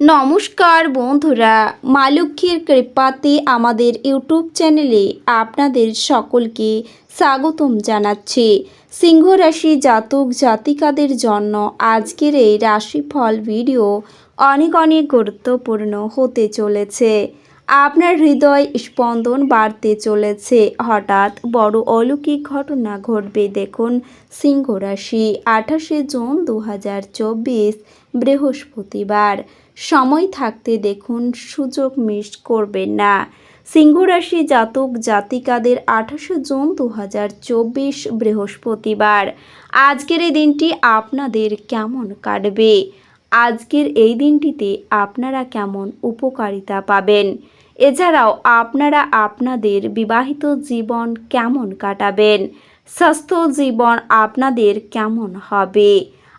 নমস্কার বন্ধুরা, মা লক্ষ্মীর কৃপাতে আমাদের ইউটিউব চ্যানেলে আপনাদের সকলকে স্বাগতম জানাচ্ছি। সিংহ রাশি জাতক জাতিকাদের জন্য আজকের এই রাশিফল ভিডিও অনেক অনেক গুরুত্বপূর্ণ হতে চলেছে। আপনার হৃদয় স্পন্দন বাড়তে চলেছে। হঠাৎ বড় অলৌকিক ঘটনা ঘটবে। দেখুন সিংহ রাশি আঠাশে জুন দু হাজার চব্বিশ বৃহস্পতিবার। সময় থাকতে দেখুন, সুযোগ মিস করবেন না। সিংহ রাশি জাতক জাতিকাদের আঠাশে জুন দু হাজার চব্বিশ বৃহস্পতিবার। আজকের এই দিনটি আপনাদের কেমন কাটবে? আজকের এই দিনটিতে আপনারা কেমন উপকারিতা পাবেন? এছাড়াও আপনারা আপনাদের বিবাহিত জীবন কেমন কাটাবেন? স্বাস্থ্য জীবন আপনাদের কেমন হবে?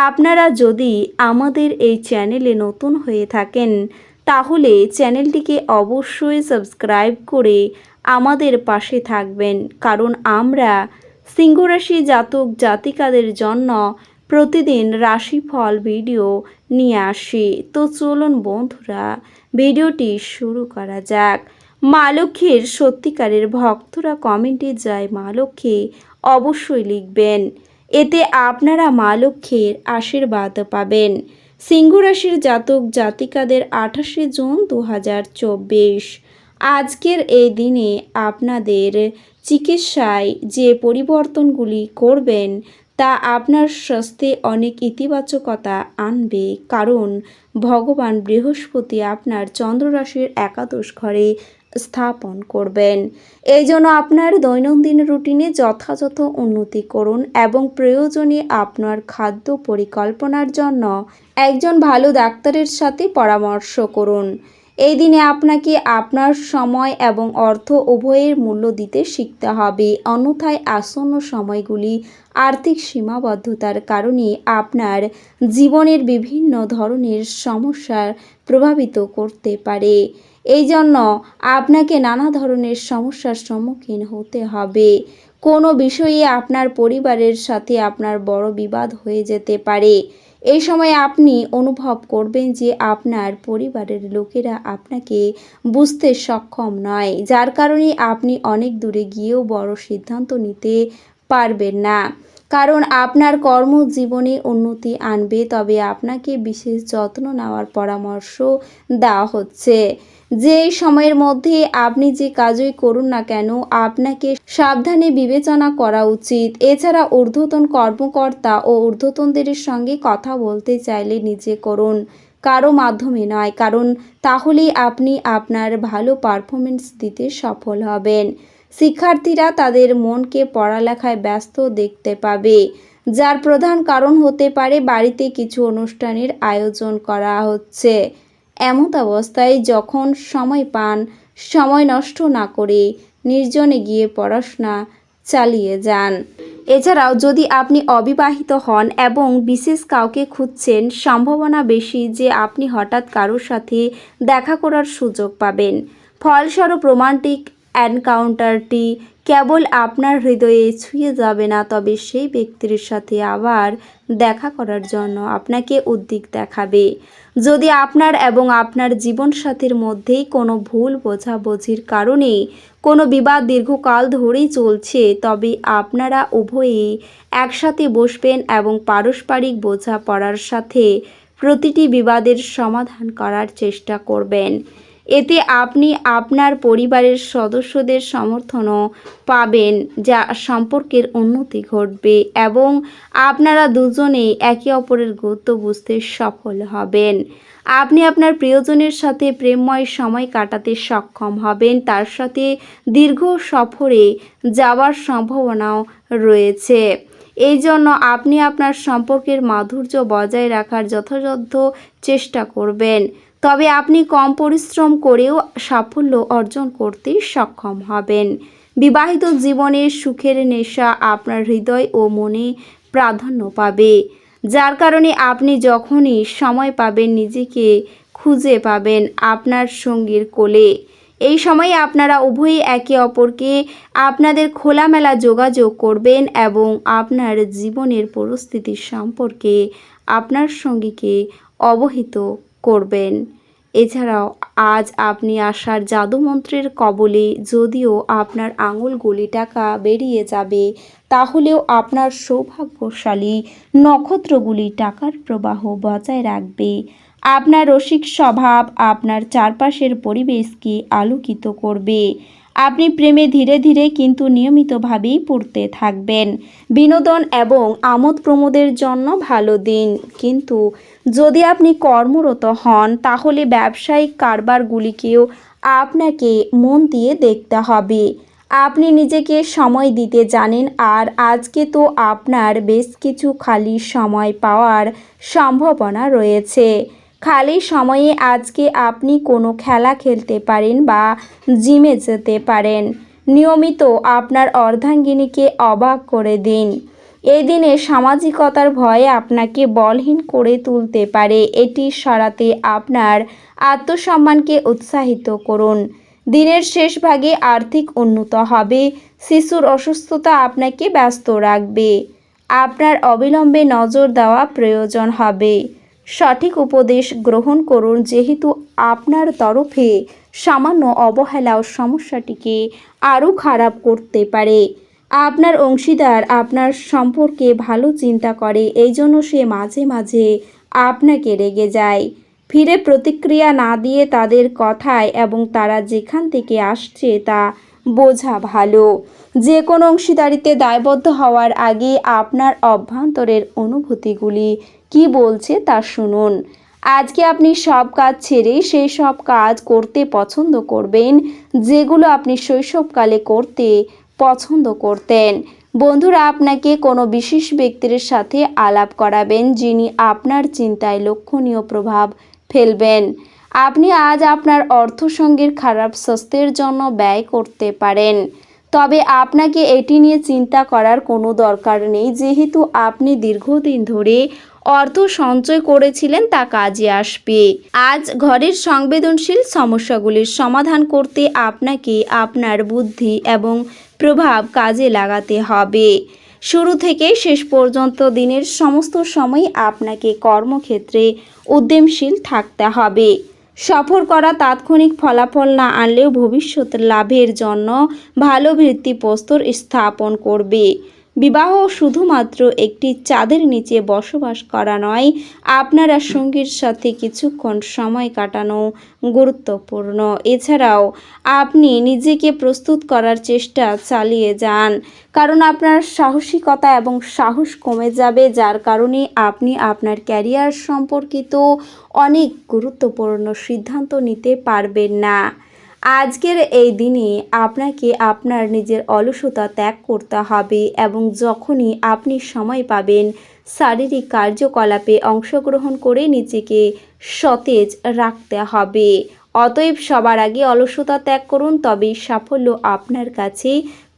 আপনারা যদি আমাদের এই চ্যানেলে নতুন হয়ে থাকেন, তাহলে চ্যানেলটিকে অবশ্যই সাবস্ক্রাইব করে আমাদের পাশে থাকবেন। কারণ আমরা সিংহরাশি জাতক জাতিকাদের জন্য প্রতিদিন রাশিফল ভিডিও নিয়ে আসি। তো চলুন বন্ধুরা, ভিডিওটি শুরু করা যাক। মা লক্ষ্মীর সত্যিকারের ভক্তরা কমেন্টে যায় মা লক্ষ্মী অবশ্যই লিখবেন এতে আপনারা মা লক্ষ্মীর আশীর্বাদ পাবেন। সিংহ রাশির জাতক জাতিকাদের আঠাশে জুন দু হাজার চব্বিশ। আজকের এই দিনে আপনাদের চিকিৎসায় যে পরিবর্তনগুলি করবেন, তা আপনার স্বাস্থ্যে অনেক ইতিবাচকতা আনবে। কারণ ভগবান বৃহস্পতি আপনার চন্দ্র রাশির একাদশ ঘরে স্থাপন করবেন। এই জন্য আপনার দৈনন্দিন রুটিনে যথাযথ উন্নতি করুন এবং প্রয়োজনে আপনার খাদ্য পরিকল্পনার জন্য একজন ভালো ডাক্তারের সাথে পরামর্শ করুন। এই দিনে আপনাকে আপনার সময় এবং অর্থ উভয়ের মূল্য দিতে শিখতে হবে। অন্যথায় আসন্ন সময়গুলি আর্থিক সীমাবদ্ধতার কারণে আপনার জীবনের বিভিন্ন ধরনের সমস্যার প্রভাবিত করতে পারে। এই জন্য আপনাকে নানা ধরনের সমস্যার সম্মুখীন হতে হবে। কোনো বিষয়ে আপনার পরিবারের সাথে আপনার বড় বিবাদ হয়ে যেতে পারে। এই সময় আপনি অনুভব করবেন যে আপনার পরিবারের লোকেরা আপনাকে বুঝতে সক্ষম নয়, যার কারণে আপনি অনেক দূরে গিয়েও বড় সিদ্ধান্ত নিতে পারবেন না। কারণ আপনার কর্মজীবনে উন্নতি আনবে, তবে আপনাকে বিশেষ যত্ন নেওয়ার পরামর্শ দেওয়া হচ্ছে। যে সময়ের মধ্যে আপনি যে কাজই করুন না কেন, আপনাকে সাবধানে বিবেচনা করা উচিত। এছাড়া ঊর্ধ্বতন কর্মকর্তা ও ঊর্ধ্বতনদের সঙ্গে কথা বলতে চাইলে নিজে করুন, কারও মাধ্যমে নয়, কারণ তাহলেই আপনি আপনার ভালো পারফরমেন্স দিতে সফল হবেন। শিক্ষার্থীরা তাদের মনকে পড়ালেখায় ব্যস্ত দেখতে পাবে, যার প্রধান কারণ হতে পারে বাড়িতে কিছু অনুষ্ঠানের আয়োজন করা হচ্ছে। এমন অবস্থায় যখন সময় পান, সময় নষ্ট না করে নির্জনে গিয়ে পড়াশোনা চালিয়ে যান। এছাড়াও যদি আপনি অবিবাহিত হন এবং বিশেষ কাউকে খুঁজছেন, সম্ভাবনা বেশি যে আপনি হঠাৎ কারোর সাথে দেখা করার সুযোগ পাবেন। ফলস্বরূপ রোমান্টিক এনকাউন্টারটি কেবল আপনার হৃদয়ে ছুঁয়ে যাবে না, তবে সেই ব্যক্তির সাথে আবার দেখা করার জন্য আপনাকে উদ্দিক দেখাবে। যদি আপনার এবং আপনার জীবনসাথীর মধ্যেই কোনো ভুল বোঝাবুঝির কারণে কোনো বিবাদ দীর্ঘকাল ধরেই চলছে, তবে আপনারা উভয়েই একসাথে বসবেন এবং পারস্পরিক বোঝাপড়ার সাথে প্রতিটি বিবাদের সমাধান করার চেষ্টা করবেন। এতে আপনি আপনার পরিবারের সদস্যদের সমর্থনও পাবেন, যা সম্পর্কের উন্নতি ঘটবে এবং আপনারা দুজনেই একে অপরের গুরুত্ব বুঝতে সফল হবেন। আপনি আপনার প্রিয়জনের সাথে প্রেমময় সময় কাটাতে সক্ষম হবেন, তার সাথে দীর্ঘ সফরে যাওয়ার সম্ভাবনাও রয়েছে। এই জন্য আপনি আপনার সম্পর্কের মাধুর্য বজায় রাখার যথাযথ চেষ্টা করবেন। তবে আপনি কম পরিশ্রম করেও সাফল্য অর্জন করতে সক্ষম হবেন। বিবাহিত জীবনের সুখের নেশা আপনার হৃদয় ও মনে প্রাধান্য পাবে। যার কারণে আপনি যখনই সময় পাবেন, নিজেকে খুঁজে পাবেন আপনার সঙ্গীর কোলে। এই সময়ে আপনারা উভয়ই একে অপরকে আপনাদের খোলামেলা যোগাযোগ করবেন এবং আপনার জীবনের পরিস্থিতি সম্পর্কে আপনার সঙ্গীকে অবহিত করবেন। এছাড়াও, আজ আপনি আসার জাদুমন্ত্রের কবলে যদিও আপনার আঙুলগুলি টাকা বেরিয়ে যাবে, তাহলেও আপনার সৌভাগ্যশালী নক্ষত্রগুলি টাকার প্রবাহ বজায় রাখবে। আপনার রসিক স্বভাব আপনার চারপাশের পরিবেশকে আলোকিত করবে। আপনি প্রেমে ধীরে ধীরে কিন্তু নিয়মিতভাবেই পড়তে থাকবেন। বিনোদন এবং আমোদ প্রমোদের জন্য ভালো দিন। কিন্তু যদি আপনি কর্মরত হন, তাহলে ব্যবসায়িক কারবারগুলিকেও আপনাকে মন দিয়ে দেখতে হবে। আপনি নিজেকে সময় দিতে জানেন আর আজকে তো আপনার বেশ কিছু খালি সময় পাওয়ার সম্ভাবনা রয়েছে। খালি সময়ে আজকে আপনি কোনো খেলা খেলতে পারেন বা জিমে যেতে পারেন। নিয়মিত আপনার অর্ধাঙ্গিনীকে অবাক করে দিন। এই দিনে সামাজিকতার ভয়ে আপনাকে বলহীন করে তুলতে পারে। এটি সরাতে আপনার আত্মসম্মানকে উৎসাহিত করুন। দিনের শেষ ভাগে আর্থিক উন্নত হবে। শিশুর অসুস্থতা আপনাকে ব্যস্ত রাখবে। আপনার অবিলম্বে নজর দেওয়া প্রয়োজন হবে। সঠিক উপদেশ গ্রহণ করুন, যেহেতু আপনার তরফে সামান্য অবহেলাও সমস্যাটিকে আরও খারাপ করতে পারে। আপনার অংশীদার আপনার সম্পর্কে ভালো চিন্তা করে এই জন্য সে মাঝে মাঝে আপনাকে রেগে যায়। ফিরে প্রতিক্রিয়া না দিয়ে তাদের কথায় এবং তারা যেখান থেকে আসছে তা বোঝা ভালো। যে কোনো অংশীদারিতে দায়বদ্ধ হওয়ার আগে আপনার অভ্যন্তরের অনুভূতিগুলি কি বলছে তা শুনুন। আজকে আপনি সব কাজ ছেড়ে সেই সব কাজ করতে পছন্দ করবেন, যেগুলো আপনি শৈশবকালে করতে পছন্দ করতেন। বন্ধুরা, আপনাকে কোনো বিশেষ ব্যক্তির সাথে আলাপ করাবেন যিনি আপনার চিন্তায় লক্ষণীয় প্রভাব ফেলবেন। আপনি আজ আপনার অর্থসঙ্গীর খারাপ স্বাস্থ্যের জন্য ব্যয় করতে পারেন। তবে আপনাকে এটি নিয়ে চিন্তা করার কোনো দরকার নেই, যেহেতু আপনি দীর্ঘদিন ধরে অর্থ সঞ্চয় করেছিলেন তা কাজে আসবে। আজ ঘরের সংবেদনশীল সমস্যাগুলির সমাধান করতে আপনাকে আপনার বুদ্ধি এবং প্রভাব কাজে লাগাতে হবে। শুরু থেকে শেষ পর্যন্ত দিনের সমস্ত সময় আপনাকে কর্মক্ষেত্রে উদ্যমশীল থাকতে হবে। সফর করা তাৎক্ষণিক ফলাফল না আনলেও ভবিষ্যৎ লাভের জন্য ভালো ভিত্তি প্রস্তর স্থাপন করবে। বিবাহ শুধুমাত্র একটি চাঁদের নিচে বসবাস করা নয়, আপনারা সঙ্গীর সাথে কিছুক্ষণ সময় কাটানো গুরুত্বপূর্ণ। এছাড়াও, আপনি নিজেকে প্রস্তুত করার চেষ্টা চালিয়ে যান, কারণ আপনার সাহসিকতা এবং সাহস কমে যাবে, যার কারণে আপনি আপনার ক্যারিয়ার সম্পর্কিত অনেক গুরুত্বপূর্ণ সিদ্ধান্ত নিতে পারবেন না। আজকের এই দিনে আপনাকে আপনার নিজের অলসতা ত্যাগ করতে হবে এবং যখনই আপনি সময় পাবেন, শারীরিক কার্যকলাপে অংশগ্রহণ করে নিজেকে সতেজ রাখতে হবে। অতএব সবার আগে অলসতা ত্যাগ করুন তবেই সাফল্য আপনার কাছে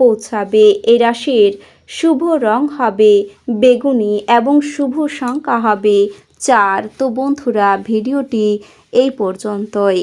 পৌঁছাবে। এই রাশির শুভ রং হবে বেগুনি এবং শুভ সংখ্যা হবে চার। তো বন্ধুরা, ভিডিওটি এই পর্যন্তই।